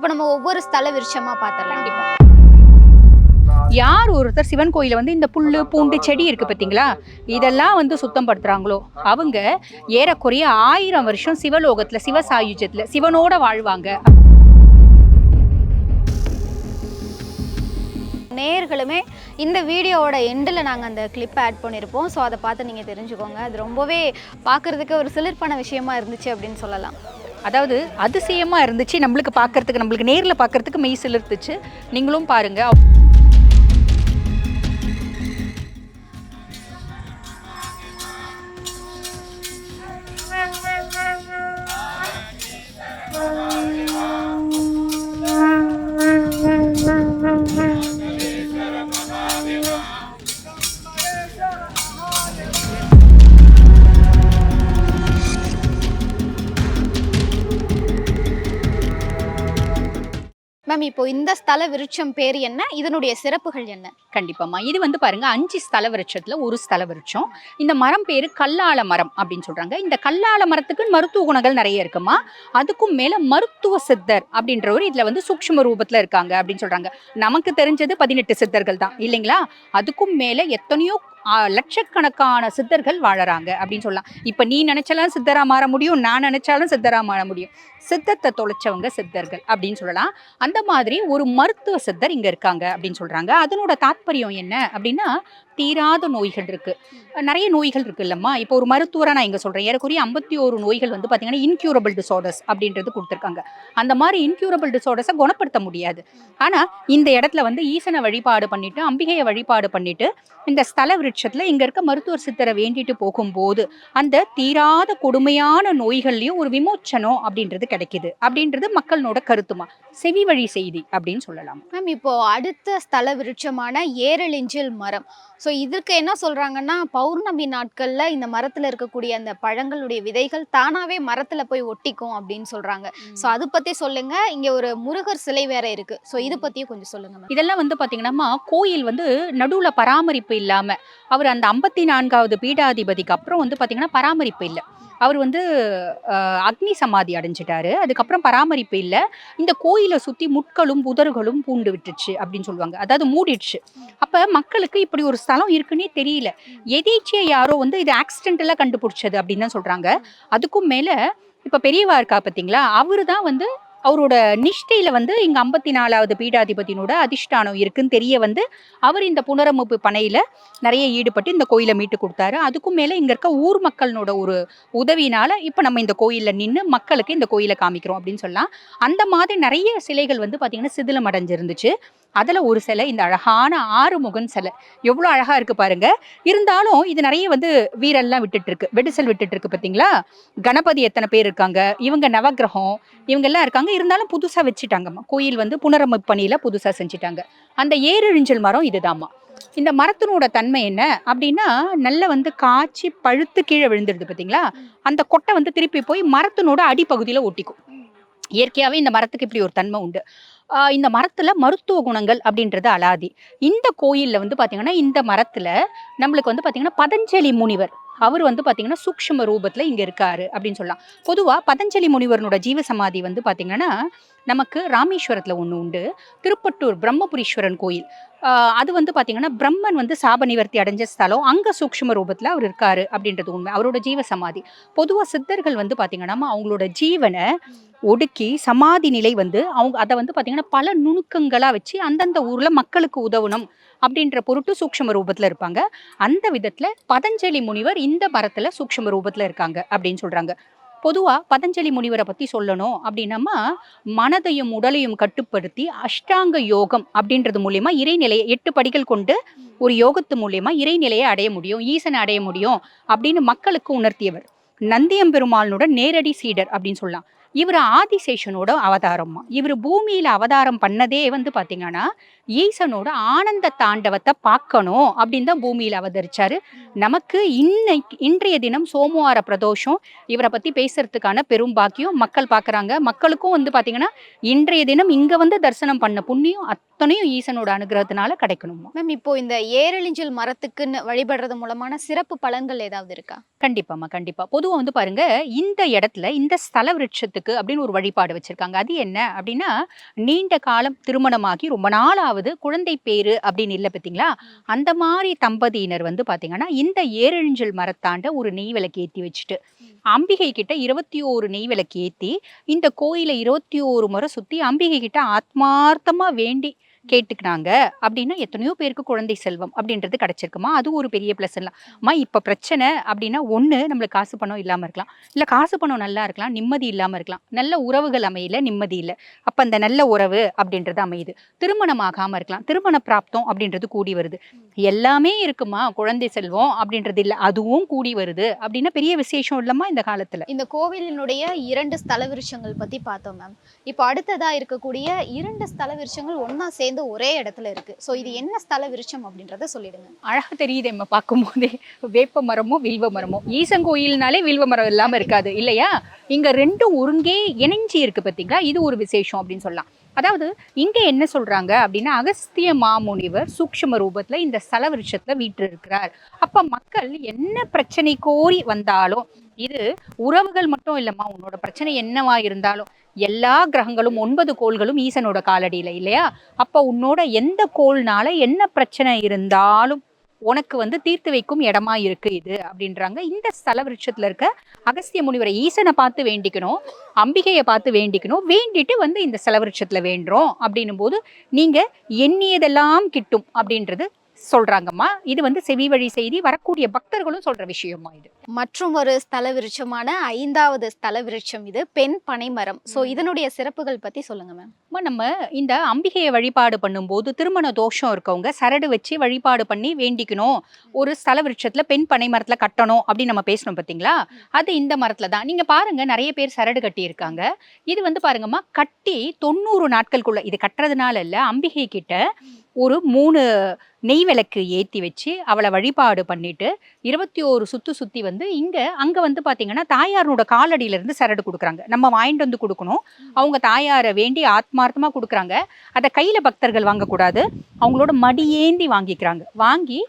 இப்போ நம்ம ஒவ்வொரு ஸ்தல விருட்சமா பார்த்துடலாம் யார் ஒருத்தர் சிவன் கோயில வந்து இந்த புல்லு பூண்டு செடி இருக்கு பார்த்தீங்களா இதெல்லாம் வந்து சுத்தம் படுத்துறாங்களோ அவங்க ஏறக்குறைய ஆயிரம் வருஷம் சிவலோகத்துல சிவ சாயுஜ்யத்துல சிவனோட வாழ்வாங்க. நேயர்களுமே இந்த வீடியோவோட எண்டில் நாங்கள் அந்த கிளிப் ஆட் பண்ணியிருப்போம் ஸோ அதை பார்த்து நீங்கள் தெரிஞ்சுக்கோங்க. அது ரொம்பவே பார்க்குறதுக்கு ஒரு சிலிர்ப்பான விஷயமா இருந்துச்சு அப்படின்னு சொல்லலாம். அதாவது அதிசயமாக இருந்துச்சு. நம்மளுக்கு பார்க்கறதுக்கு நம்மளுக்கு நேரில் பார்க்கறதுக்கு மெய் சிலிர்த்துச்சு. நீங்களும் பாருங்க. இப்போ இந்த ஸ்தல விருட்சம் பேர் என்ன? இதனுடைய சிறப்புகள் என்ன? கண்டிப்பாம்மா. இது வந்து பாருங்க அஞ்சு ஸ்தல விருட்சத்துல ஒரு ஸ்தல விருட்சம். இந்த மரம் பேரு கல்லால மரம் அப்படின்னு சொல்றாங்க. இந்த கல்லால மரத்துக்கு மருத்துவ குணங்கள் நிறைய இருக்குமா அதுக்கும் மேல மருத்துவ சித்தர் அப்படின்றவர் இதுல வந்து சூக்ஷ்ம ரூபத்துல இருக்காங்க அப்படின்னு சொல்றாங்க. நமக்கு தெரிஞ்சது பதினெட்டு சித்தர்கள் தான் இல்லைங்களா? அதுக்கும் மேல எத்தனையோ லட்சக்கணக்கான சித்தர்கள் வாழறாங்க அப்படின்னு சொல்லலாம். இப்ப நீ நினைச்சாலும் சித்தரா மாற முடியும் நான் நினைச்சாலும் சித்தரா மாற முடியும். சித்தத்தை தொலைச்சவங்க சித்தர்கள் அப்படின்னு சொல்லலாம். அந்த மாதிரி ஒரு மருத்துவ சித்தர் இங்க இருக்காங்க அப்படின்னு சொல்றாங்க. அதனோட தாத்பரியம் என்ன அப்படின்னா தீராத நோய்கள் இருக்கு. நிறைய நோய்கள் இருக்கு இல்லம்மா இப்போ ஒரு மருத்துவரை நான் இங்க சொல்றேன். ஏறக்குறைய ஐம்பத்தி ஒரு நோய்கள் வந்து பாத்தீங்கன்னா இன்க்யூரபிள் டிசார்டர்ஸ் அப்படின்றது கொடுத்துருக்காங்க. அந்த மாதிரி இன்க்யூரபிள் டிசார்டர்ஸை குணப்படுத்த முடியாது. ஆனா இந்த இடத்துல வந்து ஈசனை வழிபாடு பண்ணிட்டு அம்பிகையை வழிபாடு பண்ணிட்டு இந்த ஸ்தல விருட்சத்துல இங்க இருக்க மருத்துவர் சித்தரை வேண்டிட்டு போகும்போது அந்த தீராத கொடுமையான நோய்கள்லயும் ஒரு விமோச்சனம் அப்படின்றது கிடைக்குது. அப்படின்றது மக்களோட கருத்துமா? செவி வழி செய்தி அப்படின்னு சொல்லலாம். மேம் இப்போ அடுத்த ஸ்தல விருட்சமான ஏரலிஞ்சில் மரம். ஸோ இதுக்கு என்ன சொல்றாங்கன்னா பௌர்ணமி நாட்கள்ல இந்த மரத்துல இருக்கக்கூடிய அந்த பழங்களுடைய விதைகள் தானாவே மரத்துல போய் ஒட்டிக்கும் அப்படின்னு சொல்றாங்க. ஸோ அது பத்தி சொல்லுங்க. இங்க ஒரு முருகர் சிலை வேற இருக்கு. ஸோ இது பத்தியும் கொஞ்சம் சொல்லுங்க மேம் இதெல்லாம் வந்து பாத்தீங்கன்னா கோயில் வந்து நடுவுல பராமரிப்பு இல்லாம அவர் அந்த ஐம்பத்தி நான்காவது பீடாதிபதிக்கு அப்புறம் வந்து பாத்தீங்கன்னா பராமரிப்பு இல்லை. அவர் வந்து அக்னி சமாதி அடைஞ்சிட்டாரு. அதுக்கப்புறம் பராமரிப்பு இல்லை. இந்த கோயிலை சுத்தி முட்களும் புதர்களும் பூண்டு விட்டுச்சு அப்படின்னு சொல்லுவாங்க. அதாவது மூடிடுச்சு. அப்ப மக்களுக்கு இப்படி ஒரு ஸ்தலம் இருக்குன்னே தெரியல. எதேச்சியா யாரோ வந்து இது ஆக்சிடென்டலா கண்டுபிடிச்சது அப்படின்னு தான் சொல்றாங்க. அதுக்கும் மேல இப்ப பெரியவா இருக்கா பாத்தீங்களா அவரு தான் வந்து அவரோட நிஷ்டையில் வந்து இங்கே ஐம்பத்தி நாலாவது பீடாதிபதியினோட அதிஷ்டானம் இருக்குன்னு தெரிய வந்து அவர் இந்த புனரமைப்பு பணியில நிறைய ஈடுபட்டு இந்த கோயிலை மீட்டு கொடுத்தாரு. அதுக்கும் மேலே இங்கே இருக்க ஊர் மக்களோட ஒரு உதவினால இப்போ நம்ம இந்த கோயிலில் நின்று மக்களுக்கு இந்த கோயிலை காமிக்கிறோம் அப்படின்னு சொல்லலாம். அந்த மாதிரி நிறைய சிலைகள் வந்து பார்த்திங்கன்னா சிதிலம் அடைஞ்சிருந்துச்சு. அதில் ஒரு சிலை இந்த அழகான ஆறுமுகன் சிலை. எவ்வளோ அழகாக இருக்கு பாருங்க. இருந்தாலும் இது நிறைய வந்து வீரெல்லாம் விட்டுட்டு இருக்கு வெடிசல் விட்டுட்டு இருக்கு பார்த்தீங்களா கணபதி எத்தனை பேர் இருக்காங்க? இவங்க நவக்கிரகம் இவங்கெல்லாம் இருக்காங்க. இருந்தாலும் புதுசாக வச்சுட்டாங்கம்மா. கோயில் வந்து புனரமைப்பு பணியில புதுசாக செஞ்சுட்டாங்க. அந்த ஏரிழிஞ்சல் மரம் இதுதாம்மா. இந்த மரத்தினோட தன்மை என்ன? அப்படின்னா நல்ல வந்து காய்ச்சி பழுத்து கீழே விழுந்துடுது பார்த்தீங்களா அந்த கொட்டை வந்து திருப்பி போய் மரத்தினோட அடிப்பகுதியில் ஒட்டிக்கும். இயற்கையாகவே இந்த மரத்துக்கு இப்படி ஒரு தன்மை உண்டு. இந்த மரத்தில் மருத்துவ குணங்கள் அப்படின்றது அலாதி. இந்த கோயிலில் வந்து பார்த்திங்கன்னா இந்த மரத்தில் நம்மளுக்கு வந்து பார்த்திங்கன்னா பதஞ்சலி முனிவர். அவர் வந்து பார்த்தீங்கன்னா சூக்ஷ்ம ரூபத்தில் இங்கே இருக்காரு அப்படின்னு சொல்லலாம். பொதுவாக பதஞ்சலி முனிவரனோட ஜீவ சமாதி வந்து பார்த்தீங்கன்னா நமக்கு ராமேஸ்வரத்தில் ஒன்று உண்டு. திருப்பட்டூர் பிரம்மபுரீஸ்வரன் கோயில். அது வந்து பார்த்திங்கன்னா பிரம்மன் வந்து சாப நிவர்த்தி அடைஞ்ச ஸ்தலம். அங்கே சூக்ஷ்ம ரூபத்தில் அவர் இருக்கார் அப்படின்றது உண்மை. அவரோட ஜீவ சமாதி பொதுவாக சித்தர்கள் வந்து பார்த்திங்கன்னா அவங்களோட ஜீவனை ஒடுக்கி சமாதி நிலை வந்து அவங்க அதை வந்து பார்த்திங்கன்னா பல நுணுக்கங்களாக வச்சு அந்தந்த ஊரில் மக்களுக்கு உதவணும் அப்படின்ற பொருட்டு சூக்ஷ்ம ரூபத்தில் இருப்பாங்க. அந்த விதத்தில் பதஞ்சலி முனிவர் இந்த மரத்தில் சூக்ஷ்ம ரூபத்தில் இருக்காங்க அப்படின்னு சொல்கிறாங்க பொதுவா பதஞ்சலி முனிவரை பத்தி சொல்லணும் அப்படின்னம்மா மனதையும் உடலையும் கட்டுப்படுத்தி அஷ்டாங்க யோகம் அப்படின்றது மூலியமா இறைநிலையை எட்டு படிகள் கொண்டு ஒரு யோகத்து மூலியமா இறைநிலையை அடைய முடியும் ஈசனை அடைய முடியும் அப்படின்னு மக்களுக்கு உணர்த்தியவர். நந்தியம்பெருமாளனோட நேரடி சீடர் அப்படின்னு சொல்லலாம். இவர் ஆதிசேஷனோட அவதாரம்மா. இவர் பூமியில அவதாரம் பண்ணதே வந்து பாத்தீங்கன்னா ஈசனோட ஆனந்த தாண்டவத்தை பார்க்கணும் அப்படின்னு தான் பூமியில அவதரிச்சாரு. நமக்கு இன்னைக்கு இன்றைய தினம் சோமவார பிரதோஷம். இவரை பத்தி பேசுறதுக்கான பெரும் பாக்கியம் மக்கள் பார்க்கறாங்க. மக்களுக்கும் வந்து பாத்தீங்கன்னா இன்றைய தினம் இங்க வந்து தரிசனம் பண்ண புண்ணியம் அத்தனையும் ஈசனோட அனுகிரகத்தினால கிடைக்கணுமா? மேம் இப்போ இந்த ஏரலிஞ்சில் மரத்துக்குன்னு வழிபடுறது மூலமான சிறப்பு பலன்கள் ஏதாவது இருக்கா? கண்டிப்பாம்மா கண்டிப்பா. பொதுவா வந்து பாருங்க இந்த இடத்துல இந்த ஸ்தல விருட்சத்துக்கு அப்படின்னு ஒரு வழிபாடு வச்சிருக்காங்க. அது என்ன அப்படின்னா நீண்ட காலம் திருமணமாகி ரொம்ப நாளாவது குழந்தை பேரு அப்படின்னு இல்லை பார்த்தீங்களா அந்த மாதிரி தம்பதியினர் வந்து பார்த்தீங்கன்னா இந்த ஏரெழிஞ்சல் மரத்தாண்ட ஒரு நெய் விளக்கு ஏற்றி வச்சுட்டு அம்பிகை கிட்ட இருபத்தி ஓரு நெய் விளக்கு ஏற்றி இந்த கோயிலை இருபத்தி ஓரு முறை சுற்றி அம்பிகை கிட்ட ஆத்மார்த்தமாக வேண்டி கேட்டுக்கினாங்க. அப்படின்னா எத்தனையோ பேருக்கு குழந்தை செல்வம் அப்படின்றது கிடச்சிருக்குமா? அது ஒரு பெரிய ப்ளஸ் எல்லாம் அம்மா இப்போ பிரச்சனை அப்படின்னா ஒன்று நம்மளுக்கு காசு பணம் இல்லாமல் இருக்கலாம். இல்லை காசு பணம் நல்லா இருக்கலாம் நிம்மதி இல்லாமல் இருக்கலாம். நல்ல உறவுகள் அமையல நிம்மதி இல்லை. அப்போ அந்த நல்ல உறவு அப்படின்றது அமையுது. திருமணம் ஆகாமல் இருக்கலாம். திருமண பிராப்தம் அப்படின்றது கூடி வருது. எல்லாமே இருக்குமா? குழந்தை செல்வம் அப்படின்றது இல்லை. அதுவும் கூடி வருது. அப்படின்னா பெரிய விசேஷம் இல்லைம்மா இந்த காலத்தில். இந்த கோவிலினுடைய இரண்டு ஸ்தல விருஷங்கள் பற்றி பார்த்தோம் மேம் இப்போ அடுத்ததாக இருக்கக்கூடிய இரண்டு ஸ்தல விருஷங்கள் ஒன்றா சேர்ந்து ஒரே இடத்துல இருக்கு. ஸோ இது என்ன ஸ்தல விருட்சம் அப்படின்றத சொல்லிடுங்க. அழகா தெரியுது நம்ம பார்க்கும்போதே. வேப்ப மரமோ வில்வ மரமோ. ஈசன் கோயில்னாலே வில்வ மரம் இல்லாம இருக்காது. இல்லையா? இங்க ரெண்டும் ஒருங்கே இணைஞ்சி இருக்கு பார்த்தீங்களா இது ஒரு விசேஷம் அப்படின்னு சொல்லலாம். அதாவது இங்க என்ன சொல்றாங்க அப்படின்னா அகஸ்திய மாமுனிவர் சூக்ஷ்ம ரூபத்துல இந்த ஸ்தல விருட்சத்தில் வீட்டு அப்போ அப்ப மக்கள் என்ன பிரச்சனை கோரி வந்தாலும் இது உறவுகள் மட்டும் இல்லைம்மா உன்னோட பிரச்சனை என்னவா இருந்தாலும் எல்லா கிரகங்களும் ஒன்பது கோள்களும் ஈசனோட காலடியில இல்லையா? அப்போ உன்னோட எந்த கோள்னால என்ன பிரச்சனை இருந்தாலும் உனக்கு வந்து தீர்த்து வைக்கும் இடமா இருக்கு இது அப்படின்றாங்க. இந்த ஸ்தல விருட்சத்துல இருக்க அகஸ்திய முனிவரை ஈசனை பார்த்து வேண்டிக்கணும் அம்பிகையை பார்த்து வேண்டிக்கணும் வேண்டிட்டு வந்து இந்த ஸ்தல விருட்சத்துல வேண்டுறோம் அப்படின்னும் போது நீங்க எண்ணியதெல்லாம் கிட்டும் அப்படின்றது சொல்றாங்கம்மா. இது வந்து செவி வழி செய்தி வரக்கூடிய பக்தர்களும் சொல்ற விஷயமா இது. மற்றும் ஒரு ஸ்தல விருட்சமான ஐந்தாவது ஸ்தல விருட்சம் இது பெண் பனைமரம் ஸோ இதனுடைய சிறப்புகள் பத்தி சொல்லுங்க மேம் நம்ம இந்த அம்பிகையை வழிபாடு பண்ணும்போது திருமண தோஷம் இருக்கவங்க சரடு வச்சு வழிபாடு பண்ணி வேண்டிக்கணும். ஒரு ஸ்தல விருட்சத்துல பெண் பனை மரத்துல கட்டணும் அப்படின்னு நம்ம பேசணும் பார்த்தீங்களா அது இந்த மரத்துல தான். நீங்க பாருங்க நிறைய பேர் சரடு கட்டி இருக்காங்க இது வந்து பாருங்கம்மா கட்டி தொண்ணூறு நாட்களுக்குள்ள இது கட்டுறதுனால இல்ல அம்பிகை கிட்ட ஒரு மூணு நெய் விளக்கு ஏத்தி வச்சு அவளை வழிபாடு பண்ணிட்டு இருபத்தி ஓரு சுத்து சுத்தி வந்து இங்க அங்க வந்து பாத்தீங்கன்னா தாயாரோட காலடியில இருந்து சரடு கொடுக்குறாங்க. நம்ம வாங்கிட்டு வந்து கொடுக்கணும். அவங்க தாயாரை வேண்டி ஆத்மார்த்தமா கொடுக்குறாங்க. அதை கையில பக்தர்கள் வாங்கக்கூடாது. அவங்களோட மடியேந்தி வாங்கிக்கிறாங்க. வாங்கி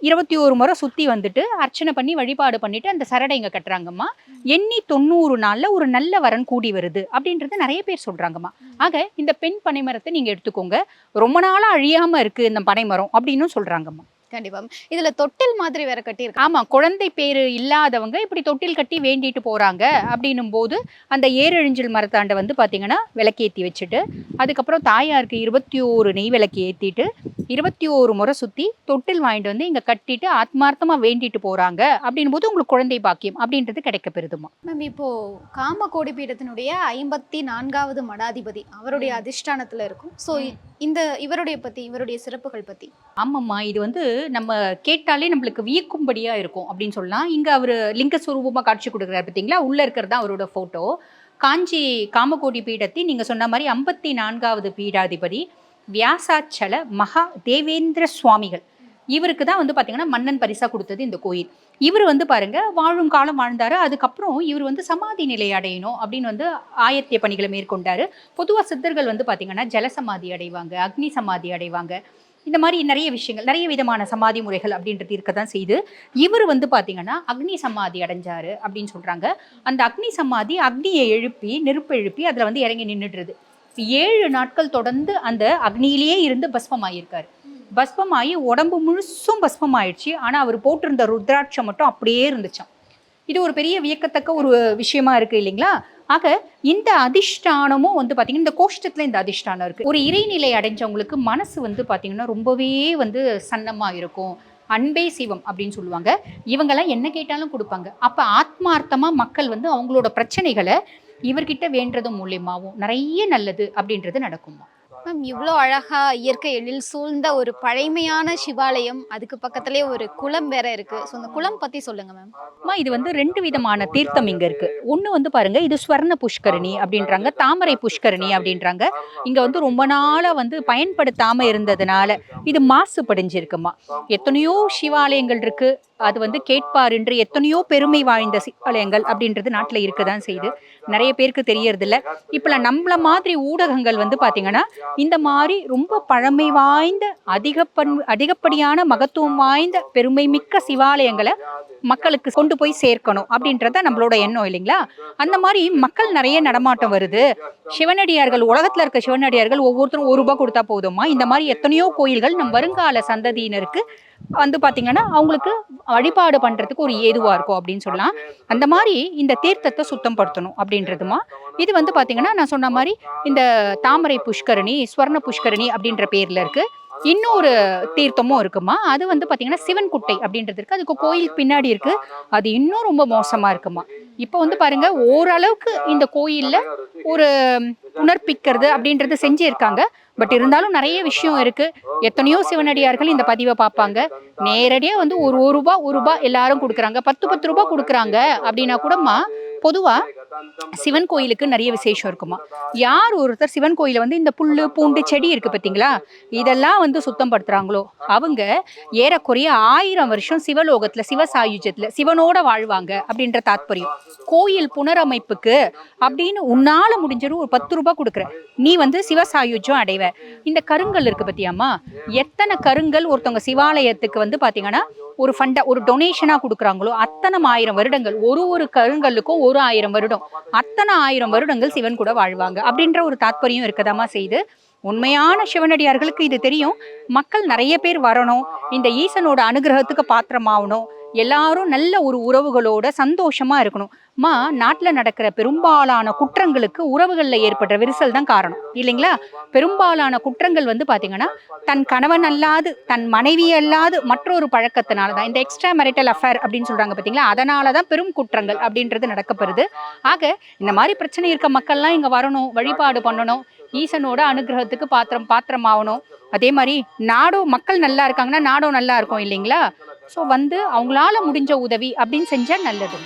இருபத்தி ஒரு முறை சுத்தி வந்துட்டு அர்ச்சனை பண்ணி வழிபாடு பண்ணிட்டு அந்த சரடை இங்க கட்டுறாங்கம்மா. எண்ணி தொண்ணூறு நாள்ல ஒரு நல்ல வரன் கூடி வருது அப்படின்றது நிறைய பேர் சொல்றாங்கம்மா. ஆக இந்த பெண் பனைமரத்தை நீங்க எடுத்துக்கோங்க. ரொம்ப நாளா அழியாம இருக்கு இந்த பனைமரம் அப்படின்னு சொல்றாங்கம்மா. கண்டிப்பா. இதுல தொட்டில் மாதிரி வேற கட்டியிருக்கு ஆமா குழந்தை பேரு இல்லாதவங்க இப்படி தொட்டில் கட்டி வேண்டிட்டு போறாங்க அப்படின்னும் போது அந்த ஏரெழிஞ்சல் மரத்தாண்ட வந்து பாத்தீங்கன்னா விளக்கேத்தி வச்சுட்டு அதுக்கப்புறம் தாயாருக்கு இருபத்தி ஓரு நெய் விளக்கு ஏத்திட்டு இருபத்தி ஓரு முறை சுத்தி தொட்டில் வாங்கிட்டு வந்து இங்க கட்டிட்டு ஆத்மார்த்தமா வேண்டிட்டு போறாங்க அப்படின்னும் போது உங்களுக்கு குழந்தை பாக்கியம் அப்படின்றது கிடைக்க பெறுதுமா? மேம் இப்போ காமகோடி பீடத்தினுடைய ஐம்பத்தி நான்காவது மடாதிபதி அவருடைய அதிஷ்டானத்துல இருக்கும். ஸோ இந்த இவருடைய பத்தி இவருடைய சிறப்புகள் பத்தி. ஆமாம்மா இது வந்து நம்ம கேட்டாலே நம்மளுக்கு வியக்கும்படியா இருக்கும் அப்படின்னு சொல்லலாம். இங்க அவர் லிங்க சுரூபமா காட்சி கொடுக்குறாரு பார்த்தீங்களா? உள்ள இருக்கிறது தான் அவரோட போட்டோ காஞ்சி காமகோடி பீடத்தை நீங்க சொன்ன மாதிரி ஐம்பத்தி நான்காவது பீடாதிபதி வியாசாச்சல மகா தேவேந்திர சுவாமிகள். இவருக்கு தான் வந்து பார்த்தீங்கன்னா மன்னன் பரிசா கொடுத்தது இந்த கோயில். இவர் வந்து பாருங்க வாழும் காலம் வாழ்ந்தாரு. அதுக்கப்புறம் இவர் வந்து சமாதி நிலை அடையணும் அப்படின்னு வந்து ஆயத்திய பணிகளை மேற்கொண்டாரு. பொதுவாக சித்தர்கள் வந்து பார்த்தீங்கன்னா ஜலசமாதி அடைவாங்க அக்னி சமாதி அடைவாங்க. இந்த மாதிரி நிறைய விஷயங்கள் நிறைய விதமான சமாதி முறைகள் அப்படின்றது இருக்க தான் செய்து இவர் வந்து பார்த்தீங்கன்னா அக்னி சமாதி அடைஞ்சாரு அப்படின்னு சொல்கிறாங்க அந்த அக்னி சமாதி அக்னியை எழுப்பி நெருப்பு எழுப்பி அதில் வந்து இறங்கி நின்றுடுறது ஏழு நாட்கள் தொடர்ந்து அந்த அக்னியிலேயே இருந்து பஸ்மமாயிருக்காரு. பஸ்பமாகி உடம்பு முழுசும் பஸ்மமாயிடுச்சு. ஆனா அவர் போட்டிருந்த ருத்ராட்சம் மட்டும் அப்படியே இருந்துச்சாம். இது ஒரு பெரிய வியக்கத்தக்க ஒரு விஷயமா இருக்கு இல்லைங்களா? ஆக இந்த அதிஷ்டானமும் வந்து பாத்தீங்கன்னா இந்த கோஷ்டத்துல இந்த அதிஷ்டானம் இருக்கு. ஒரு இறைநிலை அடைஞ்சவங்களுக்கு மனசு வந்து பாத்தீங்கன்னா ரொம்பவே வந்து சன்னமா இருக்கும். அன்பே சிவம் அப்படின்னு சொல்லுவாங்க. இவங்கெல்லாம் என்ன கேட்டாலும் கொடுப்பாங்க. அப்ப ஆத்மார்த்தமா மக்கள் வந்து அவங்களோட பிரச்சனைகளை இவர்கிட்ட வேண்டது மூலியமாவும் நிறைய நல்லது அப்படின்றது நடக்குமா மேம் இவ்வளோ அழகா இயற்கை எழில் சூழ்ந்த ஒரு பழைமையான சிவாலயம். அதுக்கு பக்கத்துலேயே ஒரு குளம் வேற இருக்கு. ஸோ அந்த குளம் பத்தி சொல்லுங்க மேம் அம்மா இது வந்து ரெண்டு விதமான தீர்த்தம் இங்க இருக்கு. ஒன்று வந்து பாருங்க இது ஸ்வர்ண புஷ்கரணி அப்படின்றாங்க தாமரை புஷ்கரணி அப்படின்றாங்க. இங்க வந்து ரொம்ப நாளாக வந்து பயன்படுத்தாம இருந்ததுனால இது மாசுபடிஞ்சிருக்குமா. எத்தனையோ சிவாலயங்கள் இருக்கு. அது வந்து கேட்பார் என்று எத்தனையோ பெருமை வாய்ந்த சிவாலயங்கள் அப்படின்றது நாட்டில் இருக்க தான் செய்யுது. நிறைய பேருக்கு தெரியறதில்ல. இப்போலாம் நம்மள மாதிரி ஊடகங்கள் வந்து பார்த்திங்கன்னா இந்த மாதிரி ரொம்ப பழமை வாய்ந்த அதிகப்பன் அதிகப்படியான மகத்துவம் வாய்ந்த பெருமை மிக்க சிவாலயங்களை மக்களுக்கு கொண்டு போய் சேர்க்கணும் அப்படின்றத நம்மளோட எண்ணம் இல்லைங்களா? அந்த மாதிரி மக்கள் நிறைய நடமாட்டம் வருது. சிவனடியார்கள் உலகத்தில் இருக்க சிவனடியார்கள் ஒவ்வொருத்தரும் ஒரு ரூபாய் கொடுத்தா போதுமா? இந்த மாதிரி எத்தனையோ கோயில்கள் நம் வருங்கால சந்ததியினருக்கு வந்து பார்த்தீங்கன்னா அவங்களுக்கு வழிபாடு பண்ணுறதுக்கு ஒரு ஏதுவாக இருக்கும் அப்படின்னு சொல்லலாம். அந்த மாதிரி இந்த தீர்த்தத்தை சுத்தம் படுத்தணும் அப்படின்றதுமா? இது வந்து பார்த்தீங்கன்னா நான் சொன்ன மாதிரி இந்த தாமரை புஷ்கரணி ஸ்வர்ண புஷ்கரணி அப்படின்ற பேரில் இருக்குது இன்னொரு தீர்த்தமும் இருக்குமா? அது வந்து பாத்தீங்கன்னா சிவன் குட்டை அப்படின்றது இருக்குது அதுக்கு கோயில் பின்னாடி இருக்கு. அது இன்னும் ரொம்ப மோசமா இருக்குமா? இப்போ வந்து பாருங்க ஓரளவுக்கு இந்த கோயில்ல ஒரு உணர்ப்பிக்கிறது அப்படின்றது செஞ்சிருக்காங்க. பட் இருந்தாலும் நிறைய விஷயம் இருக்கு. எத்தனையோ சிவனடியார்கள் இந்த பதிவை பார்ப்பாங்க. நேரடியா வந்து ஒரு ஒரு ரூபா ஒரு ரூபா எல்லாரும் கொடுக்குறாங்க. பத்து பத்து ரூபா கொடுக்குறாங்க அப்படின்னா கூடமா பொதுவா சிவன் கோயிலுக்கு நிறைய விசேஷம் இருக்குமா? யார் ஒருத்தர் சிவன் கோயில வந்து இந்த புல்லு பூண்டு செடி இருக்கு பார்த்தீங்களா? இதெல்லாம் வந்து சுத்தம் படுத்துறாங்களோ அவங்க ஏறக்குறைய ஆயிரம் வருஷம் சிவலோகத்துல சிவசாயுஜத்துல சிவனோட வாழ்வாங்க அப்படின்ற தாத்பரியம். கோயில் புனரமைப்புக்கு அப்படின்னு உன்னால முடிஞ்சது ஒரு பத்து ரூபாய் கொடுக்குற. நீ வந்து சிவசாயுஜம் அடைவ. இந்த கருங்கல் இருக்கு பத்தியாமா எத்தனை கருங்கல் ஒருத்தவங்க சிவாலயத்துக்கு வந்து பாத்தீங்கன்னா ஒரு ஃபண்டா ஒரு டொனேஷனா கொடுக்குறாங்களோ அத்தனை ஆயிரம் வருடங்கள். ஒரு ஒரு கருங்கல்லுக்கும் ஒரு ஆயிரம் வருடம். அத்தனை ஆயிரம் வருடங்கள் சிவன் கூட வாழ்வாங்க. அப்படின்ற ஒரு தாத்பரியம் இருக்கதாமா செய்து உண்மையான சிவனடியார்களுக்கு இது தெரியும். மக்கள் நிறைய பேர் வரணும். இந்த ஈசனோட அனுகிரகத்துக்கு பாத்திரமாகணும். எல்லாரும் நல்ல ஒரு உறவுகளோட சந்தோஷமா இருக்கணும். மா நாட்டில் நடக்கிற பெரும்பாலான குற்றங்களுக்கு உறவுகளில் ஏற்படுற விரிசல் தான் காரணம். இல்லைங்களா? பெரும்பாலான குற்றங்கள் வந்து பார்த்தீங்கன்னா தன் கணவன் அல்லாது தன் மனைவி அல்லாது மற்றொரு பழக்கத்தினால தான். இந்த எக்ஸ்ட்ரா மேரிட்டல் அஃபேர் அப்படின்னு சொல்கிறாங்க பார்த்தீங்களா அதனால தான் பெரும் குற்றங்கள் அப்படின்றது நடக்கப்படுது. ஆக இந்த மாதிரி பிரச்சனை இருக்க மக்கள்லாம் இங்கே வரணும் வழிபாடு பண்ணணும் ஈசனோட அனுகிரகத்துக்கு பாத்திரம் பாத்திரம் ஆகணும் அதே மாதிரி நாடும் மக்கள் நல்லா இருக்காங்கன்னா நாடும் நல்லா இருக்கும் இல்லைங்களா? ஸோ வந்து அவங்களால முடிஞ்ச உதவி அப்படின்னு செஞ்சா நல்லது.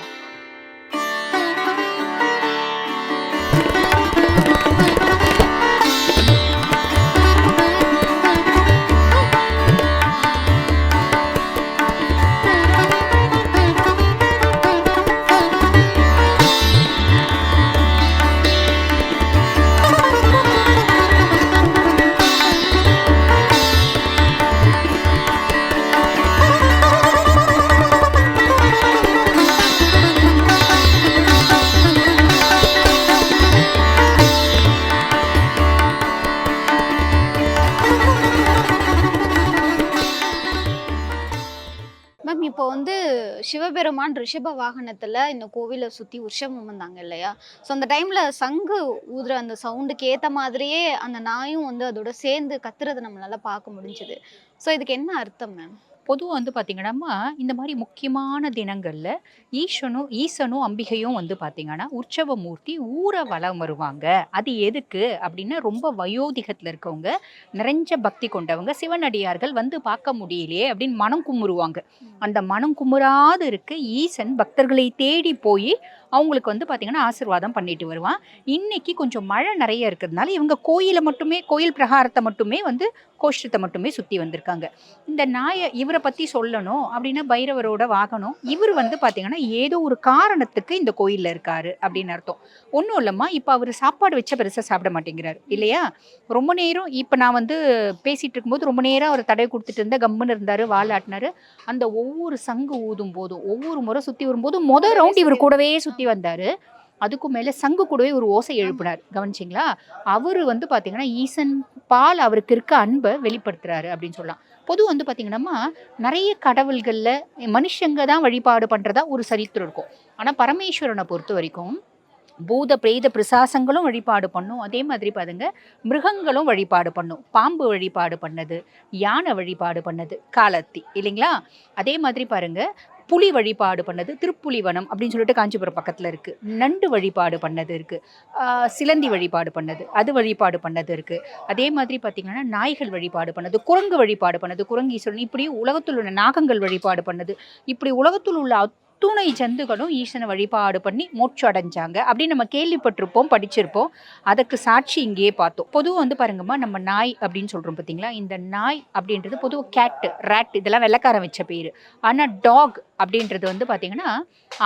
மேம் இப்போ வந்து சிவபெருமான் ரிஷப வாகனத்தில் இந்த கோவிலை சுற்றி உற்சவம் வந்தாங்க இல்லையா? ஸோ அந்த டைமில் சங்கு ஊதுற அந்த சவுண்டுக்கு ஏற்ற மாதிரியே அந்த நாயும் வந்து அதோட சேர்ந்து கத்துறதை நம்மளால பார்க்க முடிஞ்சுது. ஸோ இதுக்கு என்ன அர்த்தம் மேம் பொதுவாக வந்து பார்த்தீங்கன்னா இந்த மாதிரி முக்கியமான தினங்கள்ல ஈசனும் ஈசனும் அம்பிகையும் வந்து பார்த்தீங்கன்னா உற்சவ மூர்த்தி ஊர வலம் வருவாங்க. அது எதுக்கு? அப்படின்னா ரொம்ப வயோதிகத்தில் இருக்கவங்க நிறைஞ்ச பக்தி கொண்டவங்க சிவனடியார்கள் வந்து பார்க்க முடியலையே அப்படின்னு மனம் குமுறுவாங்க. அந்த மனம் குமுறாது இருக்க ஈசன் பக்தர்களை தேடி போய் அவங்களுக்கு வந்து பார்த்திங்கன்னா ஆசீர்வாதம் பண்ணிட்டு வருவான். இன்றைக்கி கொஞ்சம் மழை நிறைய இருக்கிறதுனால இவங்க கோயிலை மட்டுமே கோயில் பிரகாரத்தை மட்டுமே வந்து கோஷ்டத்தை மட்டுமே சுற்றி வந்திருக்காங்க. இந்த நாயை இவரை பற்றி சொல்லணும் அப்படின்னா பைரவரோட வாகனம். இவர் வந்து பார்த்திங்கன்னா ஏதோ ஒரு காரணத்துக்கு இந்த கோயிலில் இருக்காரு அப்படின்னு அர்த்தம். ஒன்றும் இல்லைம்மா இப்போ அவர் சாப்பாடு வச்ச பெருசாக சாப்பிட மாட்டேங்கிறார் இல்லையா? ரொம்ப நேரம் இப்போ நான் வந்து பேசிகிட்டு இருக்கும்போது ரொம்ப நேரம் அவர் தடவை கொடுத்துட்டு இருந்தா கம்முன்னு இருந்தார் வாலாட்டினாரு அந்த ஒவ்வொரு சங்கு ஊதும் போதும் ஒவ்வொரு முறை சுற்றி வரும்போதும் மொதல் ரவுண்ட் இவர் கூடவே சுற்றி வந்தார். அதுக்கும் மேலே சங்கு கூடவே ஒரு ஓசை எழுப்பினார். கவனிச்சிங்களா? அவர் வந்து பார்த்தீங்கன்னா ஈசன் பால் அவருக்கு இருக்க அன்பை வெளிப்படுத்துறாரு அப்படின்னு சொல்லலாம். பொது வந்து பார்த்தீங்கன்னா நிறைய கடவுள்களில் மனுஷங்க தான் வழிபாடு பண்ணுறதா ஒரு சரித்திரம் இருக்கும். ஆனால் பரமேஸ்வரனை பொறுத்த வரைக்கும் பூத பிரேத பிசாசங்களும் வழிபாடு பண்ணும். அதே மாதிரி பாருங்க மிருகங்களும் வழிபாடு பண்ணும். பாம்பு வழிபாடு பண்ணது யானை வழிபாடு பண்ணது காலத்தி இல்லைங்களா? அதே மாதிரி பாருங்க புலி வழிபாடு பண்ணது திருப்புலிவனம் அப்படின்னு சொல்லிட்டு காஞ்சிபுரம் பக்கத்தில் இருக்குது நண்டு வழிபாடு பண்ணது இருக்குது சிலந்தி வழிபாடு பண்ணது அது வழிபாடு பண்ணது இருக்குது அதே மாதிரி பார்த்திங்கன்னா நாய்கள் வழிபாடு பண்ணது குரங்கு வழிபாடு பண்ணது குரங்கீஸ்வரன் இப்படி உலகத்தில் உள்ள நாகங்கள் வழிபாடு பண்ணது இப்படி உலகத்தில் உள்ள அத்துணை ஜந்துகளும் ஈசனை வழிபாடு பண்ணி மோட்சம் அடைஞ்சாங்க அப்படின்னு நம்ம கேள்விப்பட்டிருப்போம் படிச்சிருப்போம். அதுக்கு சாட்சி இங்கேயே பார்த்தோம். பொதுவாக வந்து பாருங்கம்மா நம்ம நாய் அப்படின்னு சொல்கிறோம் பார்த்தீங்களா இந்த நாய் அப்படின்றது பொதுவாக கேட்டு ரேட் இதெல்லாம் வெள்ளக்காரன் வச்ச பேர். ஆனால் டாக் அப்படின்றது வந்து பார்த்தீங்கன்னா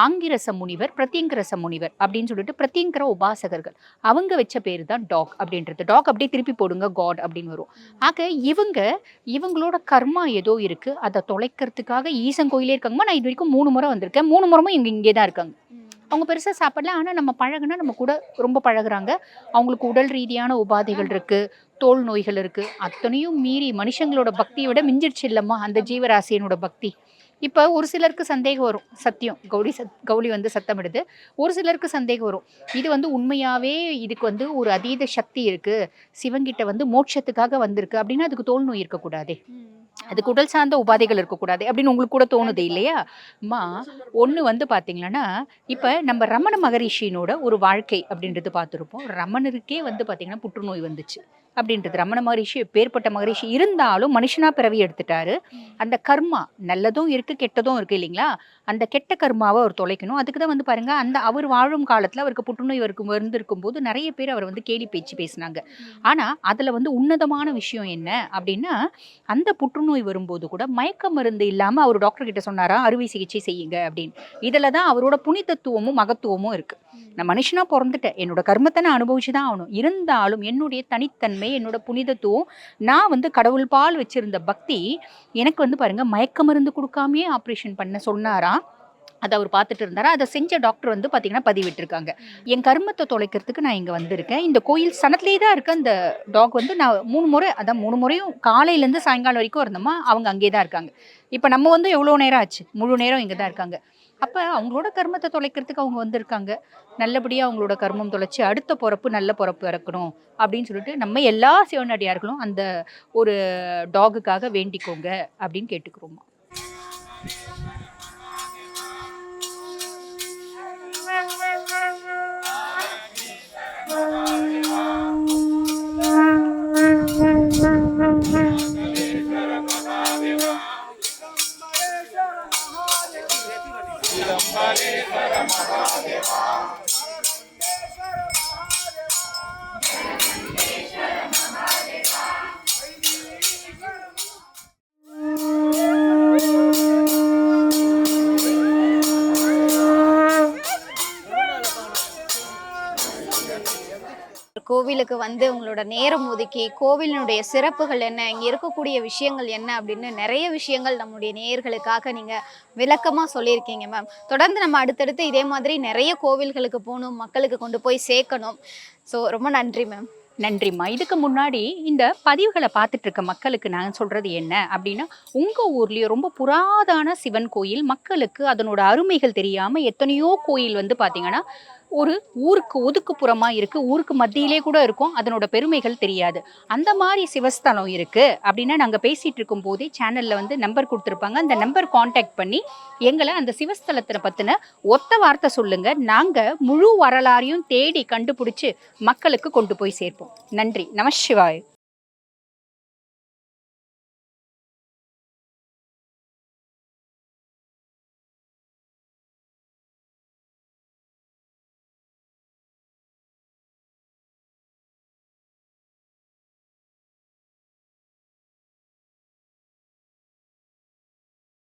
ஆங்கிரச முனிவர் பிரத்யங்கரச முனிவர் அப்படின்னு சொல்லிட்டு பிரத்யங்கர உபாசகர்கள். அவங்க வச்ச பேர் தான் டாக் அப்படின்றது. டாக் அப்படியே திருப்பி போடுங்க காட் அப்படின்னு வரும். ஆக இவங்க இவங்களோட கர்மா ஏதோ இருக்கு. அதை தொலைக்கிறதுக்காக ஈசன் கோயிலே இருக்காங்கம்மா. நான் இது வரைக்கும் மூணு முறை வந்திருக்கேன். மூணு முறமும் இவங்க இங்கே தான் இருக்காங்க. அவங்க பெருசாக சாப்பிடல. ஆனால் நம்ம பழகுனா நம்ம கூட ரொம்ப பழகுறாங்க. அவங்களுக்கு உடல் ரீதியான உபாதைகள் இருக்கு. தோல் நோய்கள் இருக்கு. அத்தனையும் மீறி மனுஷங்களோட பக்தியை விட மிஞ்சிடுச்சு இல்லம்மா. அந்த ஜீவராசியனோட பக்தி. இப்போ ஒரு சிலருக்கு சந்தேகம் வரும் சத்தியம். கௌரி சத் கௌரி வந்து சத்தமிடுது. ஒரு சிலருக்கு சந்தேகம் வரும். இது வந்து உண்மையாவே இதுக்கு வந்து ஒரு அதீத சக்தி இருக்கு. சிவங்கிட்ட வந்து மோட்சத்துக்காக வந்திருக்கு. அப்படின்னா அதுக்கு தோல் நோய் இருக்கக்கூடாதே. அதுக்கு உடல் சார்ந்த உபாதைகள் இருக்கக்கூடாது. அப்படின்னு உங்களுக்கு கூட தோணுது இல்லையா? அம்மா ஒன்று வந்து பார்த்தீங்கன்னா இப்போ நம்ம ரமண மகரிஷியினோட ஒரு வாழ்க்கை அப்படின்றது பார்த்துருப்போம் ரமணருக்கே வந்து பார்த்தீங்கன்னா புற்றுநோய் வந்துச்சு. அப்படின்றது ரமண மகரிஷி பேர்பட்ட மகரிஷி இருந்தாலும் மனுஷனா பிறவி எடுத்துட்டாரு. அந்த கர்மா நல்லதும் இருக்கு கெட்டதும் இருக்கு இல்லைங்களா? அந்த கெட்ட கர்மாவை அவர் தொலைக்கணும். அதுக்கு தான் வந்து பாருங்க அந்த அவர் வாழும் காலத்துல அவருக்கு புற்றுநோய் வரைக்கும் இருந்திருக்கும் போது நிறைய பேர் அவரை வந்து கேலி பேச்சு பேசினாங்க. ஆனா அதுல வந்து உன்னதமான விஷயம் என்ன அப்படின்னா அந்த புற்றுநோய் வரும்போது கூட மயக்க மருந்து இல்லாம அவர் டாக்டர் கிட்ட சொன்னாரா அறுவை சிகிச்சை செய்யுங்க அப்படின்னு. இதுல தான் அவரோட புனிதத்துவமும் மகத்துவமும் இருக்கு. நான் மனுஷனா பிறந்துட்டேன். என்னோட கர்மத்தை நான் அனுபவிச்சு தான் ஆகணும். இருந்தாலும் என்னுடைய தனித்தன்மை என்னோட புனிதத்துவம். நான் வந்து கடவுள் பால் வச்சிருந்த பக்தி எனக்கு வந்து பாருங்க மயக்க மருந்து கொடுக்காமயே ஆப்ரேஷன் பண்ண சொன்னாராம் அதை அவர் பார்த்துட்டு இருந்தாரா? அதை செஞ்ச டாக்டர் வந்து பார்த்தீங்கன்னா பதிவிட்டிருக்காங்க. என் கர்மத்தை தொலைக்கிறதுக்கு நான் இங்கே வந்திருக்கேன். இந்த கோயில் சனத்துலேயே தான் இருக்க. அந்த டாக் வந்து நான் மூணு முறை அதான் மூணு முறையும் காலையிலேருந்து சாயங்காலம் வரைக்கும் இருந்தோமா? அவங்க அங்கே தான் இருக்காங்க. இப்போ நம்ம வந்து எவ்வளோ நேரம் ஆச்சு? முழு நேரம் இங்கே தான் இருக்காங்க. அப்போ அவங்களோட கர்மத்தை தொலைக்கிறதுக்கு அவங்க வந்திருக்காங்க. நல்லபடியாக அவங்களோட கர்மம் தொலைச்சி அடுத்த பிறப்பு நல்ல பிறப்பு இறக்கணும் அப்படின்னு சொல்லிட்டு நம்ம எல்லா சிவனடியார்களும் அந்த ஒரு டாகுக்காக வேண்டிக்கோங்க அப்படின்னு கேட்டுக்கிறோமா. கோவிலுக்கு வந்து உங்களோட நேரம் ஒதுக்கி கோவிலினுடைய சிறப்புகள் என்ன இங்கே இருக்கக்கூடிய விஷயங்கள் என்ன அப்படின்னு நிறைய விஷயங்கள் நம்முடைய நேயர்களுக்காக நீங்கள் விளக்கமாக சொல்லியிருக்கீங்க மேம் தொடர்ந்து நம்ம அடுத்தடுத்து இதே மாதிரி நிறைய கோவில்களுக்கு போகணும் மக்களுக்கு கொண்டு போய் சேர்க்கணும். ஸோ ரொம்ப நன்றி மேம் நன்றிம்மா இதுக்கு முன்னாடி இந்த பதிவுகளை பார்த்துட்டு இருக்க மக்களுக்கு நான் சொல்கிறது என்ன அப்படின்னா உங்கள் ஊர்லேயும் ரொம்ப புராதான சிவன் கோயில் மக்களுக்கு அதனோட அருமைகள் தெரியாமல் எத்தனையோ கோயில் வந்து பார்த்திங்கன்னா ஒரு ஊருக்கு ஒதுக்குப்புறமா இருக்கு. ஊருக்கு மத்தியிலே கூட இருக்கும். அதனோட பெருமைகள் தெரியாது. அந்த மாதிரி சிவஸ்தலம் இருக்கு அப்படின்னா நாங்கள் பேசிட்டு இருக்கும் போதே சேனல்ல வந்து நம்பர் கொடுத்துருப்பாங்க. அந்த நம்பர் காண்டாக்ட் பண்ணி எங்களை அந்த சிவஸ்தலத்தை பத்தின ஒத்த வார்த்தை சொல்லுங்க. நாங்க முழு வரலாறையும் தேடி கண்டுபிடிச்சு மக்களுக்கு கொண்டு போய் சேர்ப்போம். நன்றி. நம சிவாய்.